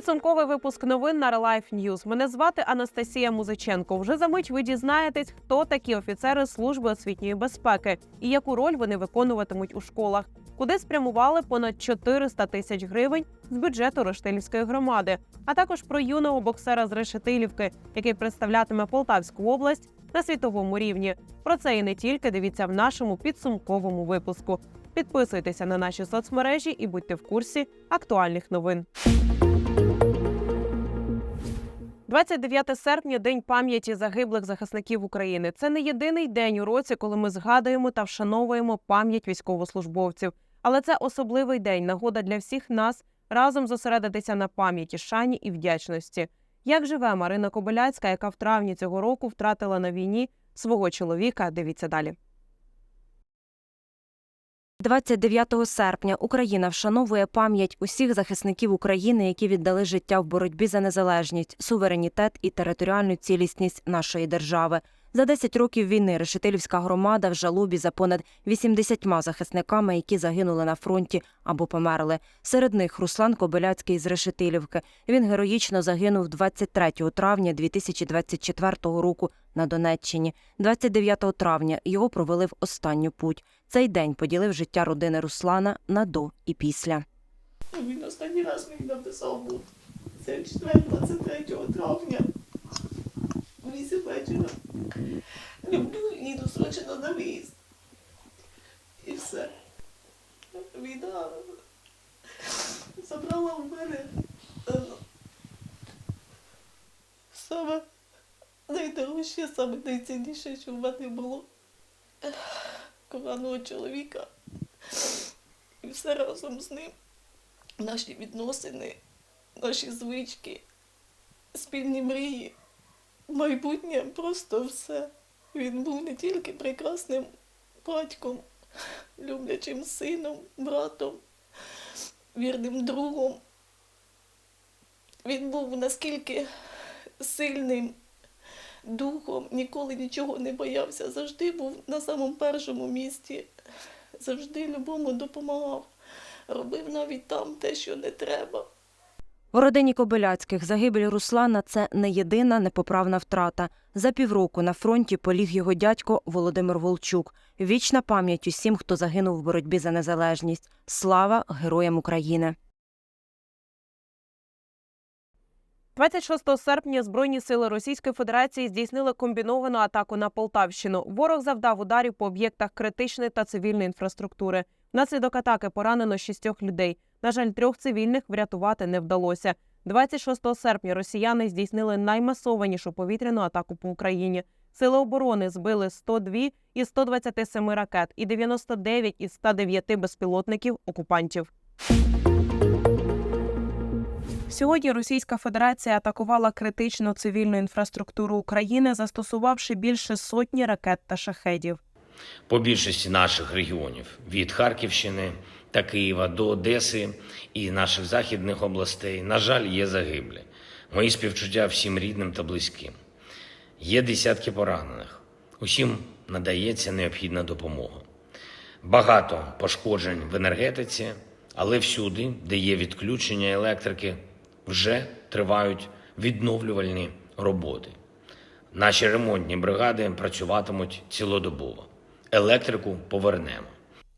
Підсумковий випуск новин на Релайф News. Мене звати Анастасія Музиченко. Вже за мить ви дізнаєтесь, хто такі офіцери служби освітньої безпеки і яку роль вони виконуватимуть у школах, куди спрямували понад 400 тисяч гривень з бюджету Рештилівської громади, а також про юного боксера з Решетилівки, який представлятиме Полтавську область на світовому рівні. Про це і не тільки дивіться в нашому підсумковому випуску. Підписуйтеся на наші соцмережі і будьте в курсі актуальних новин. 29 серпня день пам'яті загиблих захисників України. Це не єдиний день у році, коли ми згадуємо та вшановуємо пам'ять військовослужбовців. Але це особливий день, нагода для всіх нас разом зосередитися на пам'яті, шані і вдячності. Як живе Марина Кобиляцька, яка в травні цього року втратила на війні свого чоловіка? Дивіться далі. 29 серпня Україна вшановує пам'ять усіх захисників України, які віддали життя в боротьбі за незалежність, суверенітет і територіальну цілісність нашої держави. За 10 років війни Решетилівська громада в жалобі за понад 80 захисниками, які загинули на фронті або померли. Серед них Руслан Кобиляцький з Решетилівки. Він героїчно загинув 23 травня 2024 року на Донеччині. 29 травня його провели в останню путь. Цей день поділив життя родини Руслана на до і після. Він останній раз мені написав був. Це четвер 23 травня. Вісім вечора. Люблю, їду срочно на виїзд. І все. Війна забрала в мене саме найдорожче, саме найцінніше, що в мене було коханого чоловіка. І все разом з ним наші відносини, наші звички, спільні мрії, майбутнє просто все. Він був не тільки прекрасним батьком, люблячим сином, братом, вірним другом. Він був наскільки сильним духом, ніколи нічого не боявся, завжди був на самому першому місці, завжди любому допомагав робив навіть там те, що не треба. В родині Кобиляцьких загибель Руслана це не єдина непоправна втрата. За півроку на фронті поліг його дядько Володимир Волчук. Вічна пам'ять усім, хто загинув в боротьбі за незалежність. Слава героям України! 26 серпня Збройні сили Російської Федерації здійснили комбіновану атаку на Полтавщину. Ворог завдав ударів по об'єктах критичної та цивільної інфраструктури. Внаслідок атаки поранено шістьох людей. На жаль, трьох цивільних врятувати не вдалося. 26 серпня росіяни здійснили наймасованішу повітряну атаку по Україні. Сили оборони збили 102 із 127 ракет і 99 із 109 безпілотників окупантів. Сьогодні Російська Федерація атакувала критичну цивільну інфраструктуру України, застосувавши більше сотні ракет та шахедів. по більшості наших регіонів від Харківщини та Києва до Одеси і наших західних областей, на жаль, є загиблі. Мої співчуття всім рідним та близьким. Є десятки поранених. Усім надається необхідна допомога. Багато пошкоджень в енергетиці, але всюди, де є відключення електрики, вже тривають відновлювальні роботи. Наші ремонтні бригади працюватимуть цілодобово. Електрику повернемо.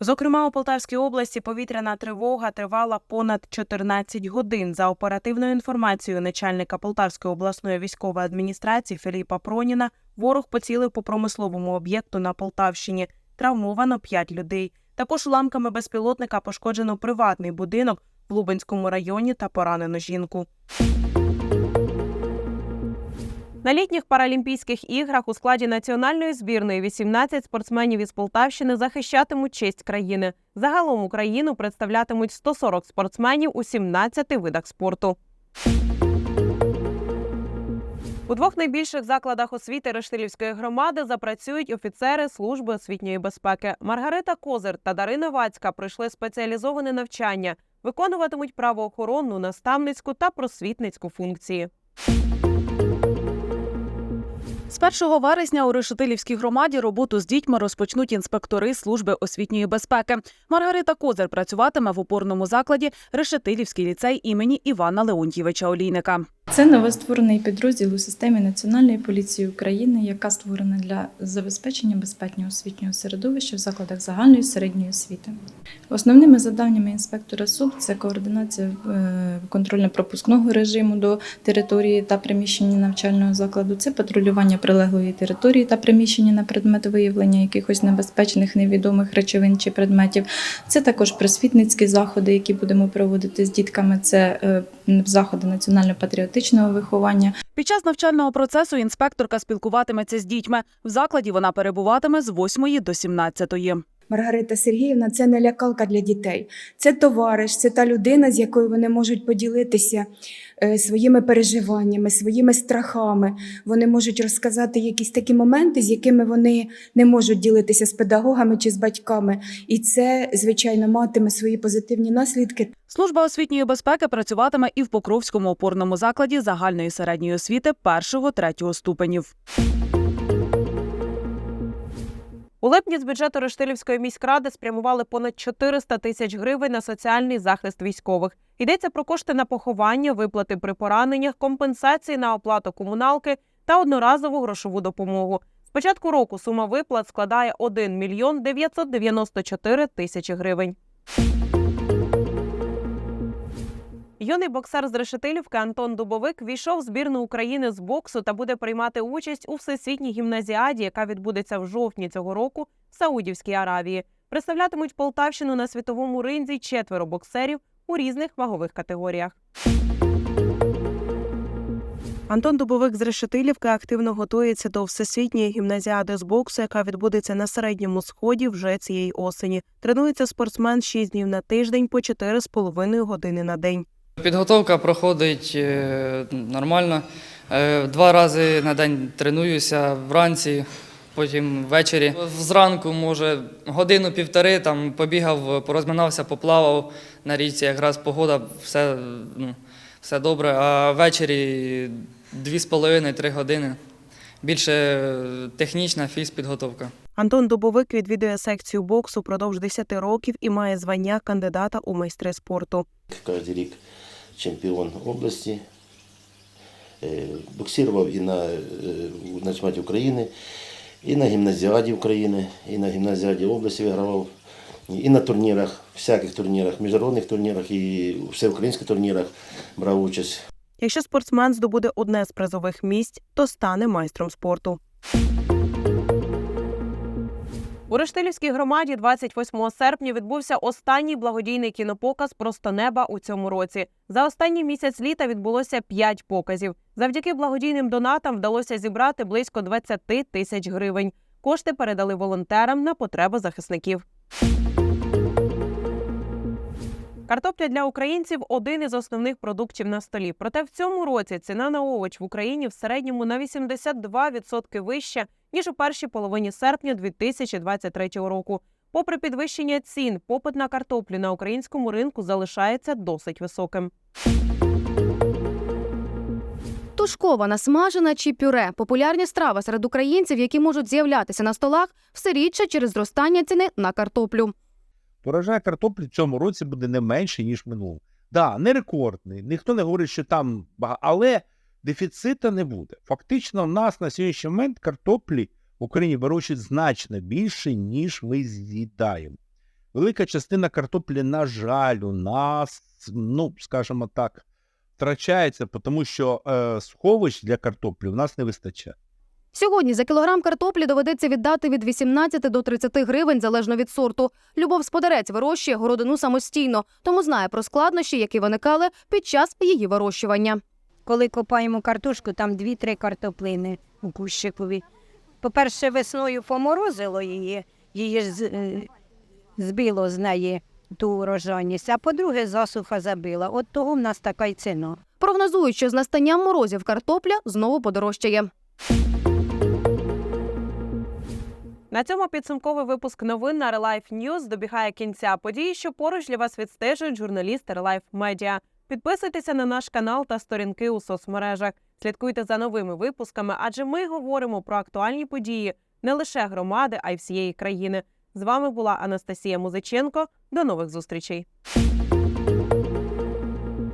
Зокрема, у Полтавській області повітряна тривога тривала понад 14 годин. За оперативною інформацією начальника Полтавської обласної військової адміністрації Філіпа Проніна, ворог поцілив по промисловому об'єкту на Полтавщині. Травмовано 5 людей. Також уламками безпілотника пошкоджено приватний будинок в Лубенському районі та поранено жінку. На літніх паралімпійських іграх у складі національної збірної 18 спортсменів із Полтавщини захищатимуть честь країни. Загалом Україну представлятимуть 140 спортсменів у 17 видах спорту. У двох найбільших закладах освіти Рештилівської громади запрацюють офіцери служби освітньої безпеки. Маргарита Козир та Дарина Вацька пройшли спеціалізоване навчання, виконуватимуть правоохоронну, наставницьку та просвітницьку функції. З 1 вересня у Решетилівській громаді роботу з дітьми розпочнуть інспектори служби освітньої безпеки. Маргарита Козир працюватиме в опорному закладі Решетилівський ліцей імені Івана Леонтьєвича Олійника. Це новостворений підрозділ у системі Національної поліції України, яка створена для забезпечення безпечного освітнього середовища в закладах загальної середньої освіти. Основними завданнями інспектора СУП це координація е, контрольно-пропускного режиму до території та приміщення навчального закладу, це патрулювання прилеглої території та приміщення на предмет виявлення якихось небезпечних невідомих речовин чи предметів. Це також просвітницькі заходи, які будемо проводити з дітками. Це заходи національно-патріотичного виховання, Під час навчального процесу інспекторка спілкуватиметься з дітьми. В закладі вона перебуватиме з 8 до 17. Маргарита Сергіївна це не лякалка для дітей. Це товариш, це та людина, з якою вони можуть поділитися е, своїми переживаннями, своїми страхами. Вони можуть розказати якісь такі моменти, з якими вони не можуть ділитися з педагогами чи з батьками. І це, звичайно, матиме свої позитивні наслідки Служба освітньої безпеки працюватиме і в Покровському опорному закладі загальної середньої освіти 1-3 ступенів. У липні з бюджету Рештилівської міськради спрямували понад 400 тисяч гривень на соціальний захист військових. Йдеться про кошти на поховання, виплати при пораненнях, компенсації на оплату комуналки та одноразову грошову допомогу. З початку року сума виплат складає 1 мільйон 994 тисячі гривень. Юний боксер з Решетилівки Антон Дубовик війшов в збірну України з боксу та буде приймати участь у всесвітній гімназіаді, яка відбудеться в жовтні цього року в Саудівській Аравії. Представлятимуть Полтавщину на світовому ринзі четверо боксерів у різних вагових категоріях. Антон Дубовик з Решетилівки активно готується до всесвітньої гімназіади з боксу, яка відбудеться на середньому сході вже цієї осені. Тренується спортсмен 6 днів на тиждень по 4,5 години на день. Підготовка проходить е, нормально. Е, Два рази на день тренуюся вранці, потім ввечері. Зранку, може, годину-півтори там побігав, порозминався, поплавав на річці, якраз погода, все, ну, все добре. А ввечері дві з половиною, три години. Більше е, технічна фізпідготовка. Антон Дубовик відвідує секцію боксу продовж 10 років і має звання кандидата у майстри спорту. Кожен рік чемпіон області. Е, Боксував і на, е, на чемпіонаті України, і на гімназіаді України, і на гімназіаді області вигравав, і на турнірах, всяких турнірах, міжнародних турнірах і всеукраїнських турнірах брав участь. Якщо спортсмен здобуде одне з призових місць, то стане майстром спорту. У Рештилівській громаді 28 серпня відбувся останній благодійний кінопоказ Просто неба у цьому році. За останній місяць літа відбулося 5 показів. Завдяки благодійним донатам вдалося зібрати близько 20 тисяч гривень. Кошти передали волонтерам на потреби захисників. Картопля для українців один із основних продуктів на столі. Проте в цьому році ціна на овоч в Україні в середньому на 82% вища ніж у першій половині серпня 2023 року. Попри підвищення цін, попит на картоплю на українському ринку залишається досить високим. Тушкована, смажена чи пюре популярні страви серед українців, які можуть з'являтися на столах все рідше через зростання ціни на картоплю. Урожай картоплі в цьому році буде не менший, ніж минулого. Да, не рекордний, ніхто не говорить, що там багато, але дефіцита не буде. Фактично, в нас на сьогоднішній момент картоплі в Україні вирощують значно більше, ніж ми з'їдаємо. Велика частина картоплі, на жаль, у нас, ну, скажімо так, втрачається, тому що е, сховищ для картоплі в нас не вистачає. Сьогодні за кілограм картоплі доведеться віддати від 18 до 30 гривень залежно від сорту. Любов Сподарець вирощує городину самостійно, тому знає про складнощі, які виникали під час її вирощування. Коли копаємо картошку, там дві-три картоплини у кущикові. По-перше, весною поморозило її, її ж е, збило з неї ту урожайність, а по-друге, засуха забила. От того в нас така й ціна. Прогнозують, що з настанням морозів картопля знову подорожчає. На цьому підсумковий випуск новин на Релайф Ньюз добігає кінця. Події, що поруч для вас відстежують журналісти Релайф Медіа. Підписуйтеся на наш канал та сторінки у соцмережах. Слідкуйте за новими випусками, адже ми говоримо про актуальні події не лише громади, а й всієї країни. З вами була Анастасія Музиченко. До нових зустрічей.